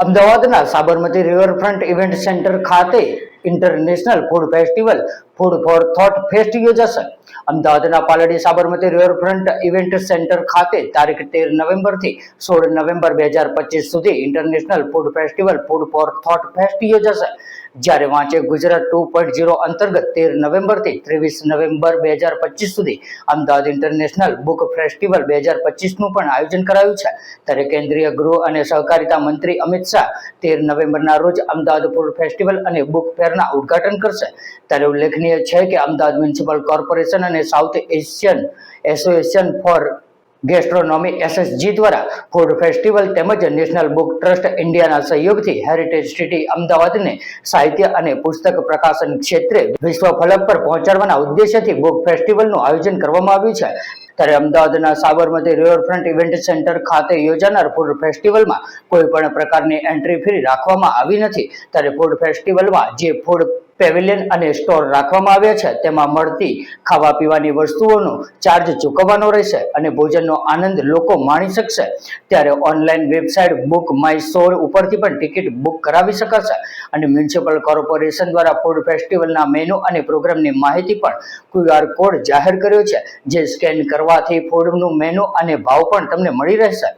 અમદાવાદના Sabarmati riverfront event centre ખાતે international food festival, food for thought fest યોજાશે અમદાવાદના Paldi Sabarmati riverfront event centre ખાતે તારીખ તેર નવેમ્બરથી સોળ નવેમ્બર બે હજાર પચીસ સુધી international food festival, food for thought fest યોજાશે જ્યારે વાંચે ગુજરાત ટુ પોઈન્ટ ઝીરો અંતર્ગત તેર નવેમ્બરથી ત્રેવીસ નવેમ્બર બે હજાર પચીસ સુધી અમદાવાદ ઇન્ટરનેશનલ બુક ફેસ્ટિવલ બે હજાર પચીસનું પણ આયોજન કરાયું છે. ત્યારે કેન્દ્રીય ગૃહ અને સહકારિતા મંત્રી અમિત શાહ તેર નવેમ્બરના રોજ અમદાવાદ ફૂડ ફેસ્ટિવલ અને બુક ફેરના ઉદઘાટન કરશે. ત્યારે ઉલ્લેખનીય છે કે અમદાવાદ મ્યુનિસિપલ કોર્પોરેશન અને south Asian association for gastronomy SSG દ્વારા ફૂડ ફેસ્ટિવલ તેમજ નેશનલ બુક ટ્રસ્ટ ઇન્ડિયાના સહયોગથી હેરિટેજ સિટી અમદાવાદને સાહિત્ય અને પુસ્તક પ્રકાશન ક્ષેત્રે વિશ્વ ફલક પર પહોંચાડવાના ઉદ્દેશ્યથી બુક ફેસ્ટિવલનું આયોજન કરવામાં આવ્યું છે. ત્યારે અમદાવાદના સાબરમતી રિવરફ્રન્ટ ઇવેન્ટ સેન્ટર ખાતે યોજાનાર ફૂડ ફેસ્ટિવલમાં કોઈ પણ પ્રકારની એન્ટ્રી ફી રાખવામાં આવી નથી. ત્યારે ફૂડ ફેસ્ટિવલમાં જે ફૂડ પેવેલિયન અને સ્ટોર રાખવામાં આવ્યા છે. તેમાં મળતી ખાવા પીવાની વસ્તુઓનો ચાર્જ ચૂકવવાનો રહેશે અને ભોજનનો આનંદ લોકો માણી શકશે. ત્યારે online website book my store ઉપરથી પણ ટિકિટ બુક કરાવી શકાશે અને મ્યુનિસિપલ કોર્પોરેશન દ્વારા ફૂડ ફેસ્ટિવલના મેનુ અને પ્રોગ્રામની માહિતી પણ ક્યુઆર કોડ જાહેર કર્યો છે. જે સ્કેન કરવાથી ફૂડનું મેનુ અને ભાવ પણ તમને મળી રહેશે.